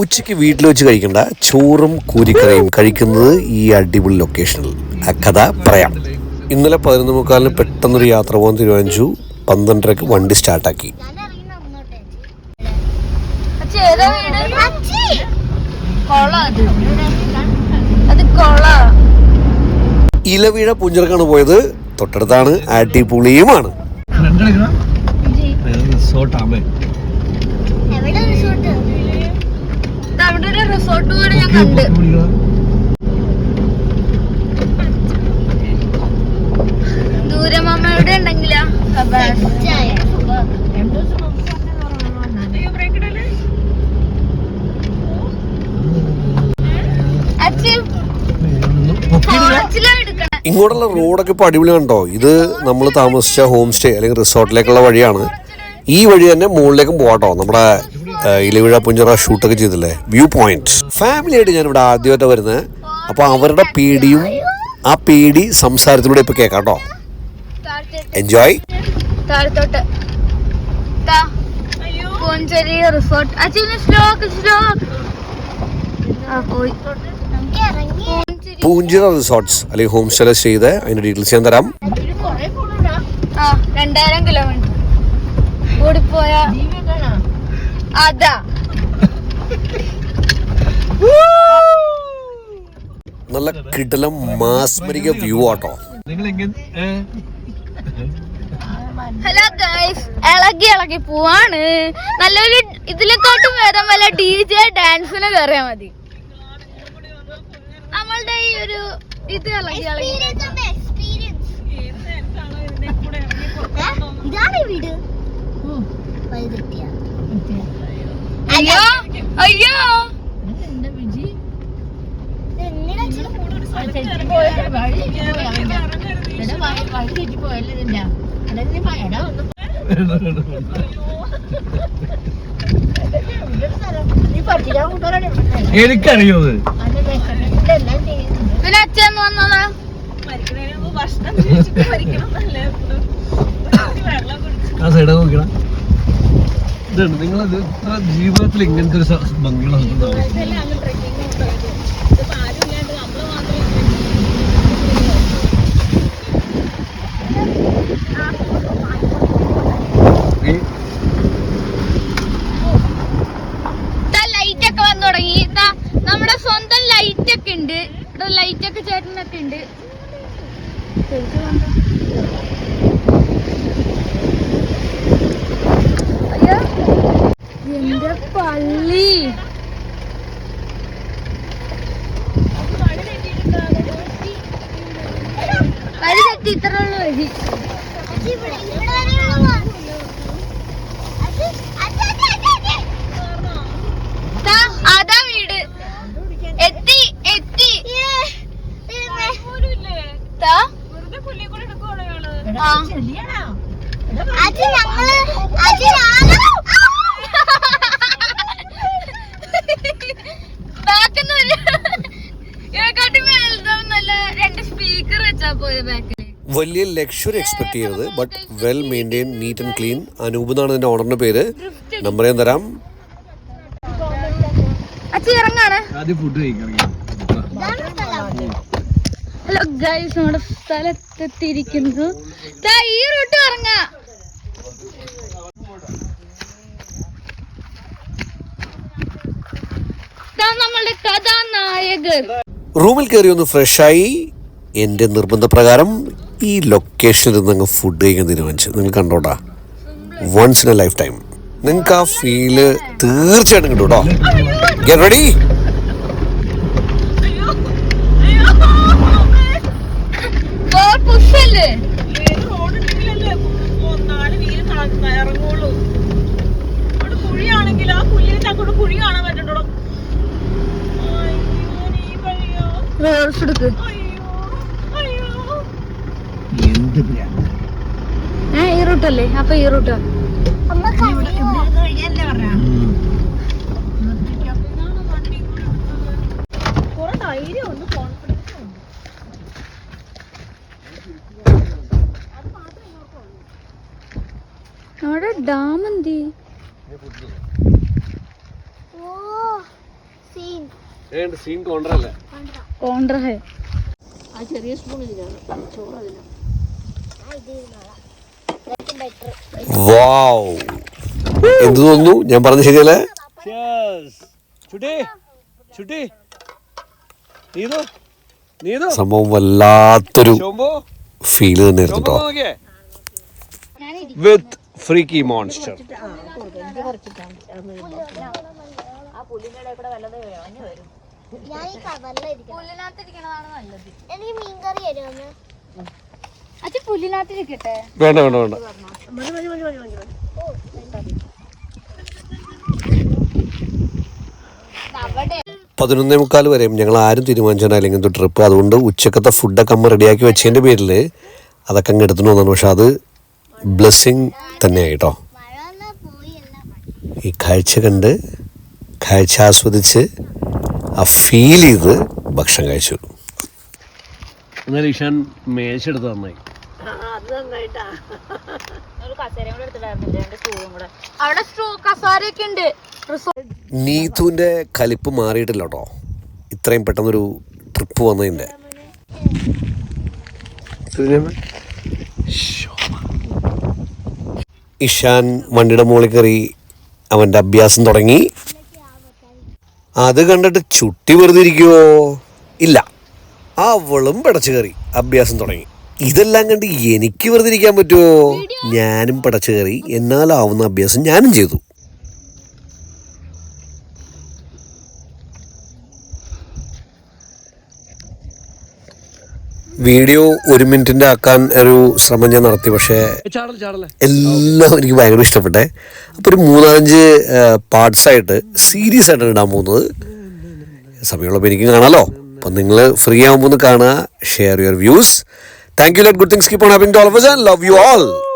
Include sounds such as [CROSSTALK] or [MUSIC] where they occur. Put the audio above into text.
ഉച്ചയ്ക്ക് വീട്ടിൽ വെച്ച് കഴിക്കേണ്ട. ചോറും കൂരിക്കറിയും കഴിക്കുന്നത് ഈ അടിപൊളി ലൊക്കേഷനിൽ ആ കഥ പറയാം. ഇന്നലെ പതിനൊന്ന് മുക്കാലിന് പെട്ടെന്നൊരു യാത്ര പോകാൻ തീരുമാനിച്ചു. പന്ത്രണ്ടരക്ക് വണ്ടി സ്റ്റാർട്ടാക്കി അച്ഛ, ഏതാ വീട്? കൊള അത്. അത് കൊള. ഇലവീഴ പുഞ്ചിറക്കാണ് പോയത്. തൊട്ടടുത്താണ് ആട്ടിപ്പുളിയുമാണ് അവിടെ ഒരു റിസോർട്ട് കൂടെ ഞാൻ കണ്ട്. ദൂരമാമയുടെ ഉണ്ടെങ്കിലാ. ഇങ്ങോട്ടുള്ള റോഡൊക്കെ ഇപ്പോൾ അടിപൊളി കണ്ടോ? ഇത് നമ്മൾ താമസിച്ച ഹോം സ്റ്റേ അല്ലെങ്കിൽ റിസോർട്ടിലേക്കുള്ള വഴിയാണ്. ഈ വഴി തന്നെ മുകളിലേക്കും പോകാട്ടോ നമ്മുടെ ഇലവിഴ പുഞ്ചറ ഷൂട്ടൊക്കെ ചെയ്തില്ലേ? വ്യൂ പോയിന്റ് ഫാമിലിയായിട്ട് ഞാൻ ഇവിടെ ആദ്യമായിട്ട് വരുന്നത് അപ്പോൾ അവരുടെ പേടിയും ആ പേടി സംസാരത്തിലൂടെ ഇപ്പൊ കേൾക്കാം കേട്ടോ. എൻജോയ് താഴത്തോട്ട്. താ. പൂഞ്ചേരി റിസോർട്ട്. അച്ഛന് സ്ലോ സ്ലോ ആ പോയി. പൂഞ്ചേരി പൂഞ്ചിറ റിസോർട്ട്സ് അല്ലെങ്കിൽ ഹോം സ്റ്റേ ചെയ്ത് അതിന്റെ ഡീറ്റെയിൽസ് ഞാൻ തരാം. രണ്ടായിരം കിലോമീറ്റർ ഓടിപ്പോയ അതാ. [LAUGHS] നല്ല കിടലം മാസ്മരിക വ്യൂ ആട്ടോ. ഹലോ ഗൈസ് ഇളകി ഇളകി പോവാണ്. നല്ലൊരു ഇതിലേക്കോട്ട് വേറെ വല്ല ഡി ജെ ഡാൻസിന് കയറിയാ മതി. നമ്മളുടെ ഈ ഒരു ഇത് ഇളകി ഇളകി. ഇതാണ് വീട്? അയ്യോ അയ്യോ. എനിക്കറിയോ അത് പിന്നെ അച്ഛൻ വന്നതാ? ആ സൈഡാ നോക്കണം ഇതാണ്. നിങ്ങളത് ഇത്ര ജീവിതത്തിൽ ഇങ്ങനത്തെ ഒരു ദാ നമ്മുടെ സ്വന്തം ലൈറ്റ് ഒക്കെ ഉണ്ട്. ഇവിടെ ലൈറ്റ് ഒക്കെ ചേട്ടനൊക്കെ ഉണ്ട്. എന്റെ പള്ളി. വഴി തെറ്റി ഇത്ര ഉള്ളു വഴി ദാ, അതാ വീട്. എത്തി എത്തി. ദാ. ആ. ബാക്കിന്ന് ഒരു ഇതിനെക്കാട്ടി വലുതും നല്ല രണ്ട് സ്പീക്കർ വെച്ചാ പോയത് ബാക്കിൽ വലിയ ലക്ഷറി എക്സ്പെക്ട് ചെയ്യരുത് but well maintain neat and clean Anoop എന്നാണ് എന്റെ ഓണറിന്റെ പേര്. നമ്പർ ഞാൻ തരാം. ഹലോ ഗൈസ് നമ്മുടെ സ്ഥലത്തെത്തിയിരിക്കുന്നു. ദാ ഈ റൂട്ട് ഇറങ്ങാം. ദാ നമ്മളുടെ കഥാനായകർ റൂമിൽ കയറി ഒന്ന് ഫ്രഷായി എന്റെ നിർബന്ധപ്രകാരം ഈ ലൊക്കേഷനിൽ നിന്ന് ഫുഡ് കഴിക്കാൻ തീരുമാനിച്ചു. നിങ്ങൾ കണ്ടോടാ. Once in a life time നിങ്ങൾക്ക് ആ ഫീൽ തീർച്ചയായിട്ടും കിട്ടും കേട്ടോ. ഗെറ്റ് റെഡി കുഴി കാണാൻ പറ്റണ്ടോ എടുക്ക്. ഏ ഈ റൂട്ടല്ലേ അപ്പൊ ഈ റൂട്ടാ ഉം. കുറെ ധൈര്യം ഉണ്ട് കോൺഫിഡൻസ് ഉണ്ട് അവിടെ ഡാം എന്തി ആ ചെറിയ സ്പൂൺ ഇതിലാണ് ചോറ് അതിലാണ് വാവ് എന്ത് തോന്നുന്നു? ഞാൻ പറഞ്ഞ ശരിയല്ലേ? സംഭവം വല്ലാത്തൊരു ഫീൽ തന്നെയായിരുന്നു കേട്ടോ. വിത്ത് ഫ്രീക്കി മോൺസ്റ്റർ എനിക്ക് മീൻകറി തരുമെന്ന് വേണ്ട വേണ്ട വേണ്ട. പതിനൊന്നേ മുക്കാൽ വരെയും ഞങ്ങൾ ആരും തീരുമാനിച്ചാൽ ഇങ്ങനത്തെ ട്രിപ്പ് അതുകൊണ്ട് ഉച്ചക്കത്തെ ഫുഡൊക്കെ അമ്മ റെഡിയാക്കി വെച്ചതിന്റെ പേരിൽ അതൊക്കെ അങ്ങ് എടുത്തു വന്നാണ് പക്ഷെ അത് ബ്ലെസ്സിങ് തന്നെയായി കേട്ടോ മഴ വന്നാ പോയി എല്ലാം ഈ കാഴ്ച കണ്ട് കാഴ്ച ആസ്വദിച്ച് ആ ഫീൽ ചെയ്ത് ഭക്ഷണം കഴിച്ചു. എന്നാൽ ഇഷാൻ മേശെടുത്ത് നന്നായി അവിടെ സ്ട്രോ കസാരയൊക്കെ ഉണ്ട്. നീതുവിന്റെ കലിപ്പ് മാറിയിട്ടില്ല കേട്ടോ ഇത്രയും പെട്ടെന്നൊരു ട്രിപ്പ് വന്നതിന്റെ. ഇഷാൻ വണ്ടിയുടെ മുകളിൽ കയറി അവന്റെ അഭ്യാസം തുടങ്ങി. അത് കണ്ടിട്ട് ചുട്ടി വെറുതെ ഇരിക്കുവോ? ഇല്ല. അവളും പിടച്ചു കയറി അഭ്യാസം തുടങ്ങി. ഇതെല്ലാം കണ്ട് എനിക്ക് വെറുതെ ഇരിക്കാൻ പറ്റുമോ ഞാനും പടച്ചു കയറി. എന്നാലാവുന്ന അഭ്യാസം ഞാനും ചെയ്തു. വീഡിയോ ഒരു മിനിറ്റിന്റെ ആക്കാൻ ഒരു ശ്രമം ഞാൻ നടത്തി പക്ഷേ എല്ലാം എനിക്ക് ഭയങ്കര ഇഷ്ടപ്പെട്ടെ. അപ്പൊ ഒരു മൂന്നാലഞ്ച് പാർട്സ് ആയിട്ട് സീരിയസ് ആയിട്ടാണ് ഇടാൻ പോകുന്നത്. സമയമുള്ളപ്പോൾ എനിക്ക് കാണാമല്ലോ അപ്പം നിങ്ങൾ ഫ്രീ ആകുമ്പോൾ ഒന്ന് കാണുക share your views. Thank you, let good things keep on happening to all of us and love you all.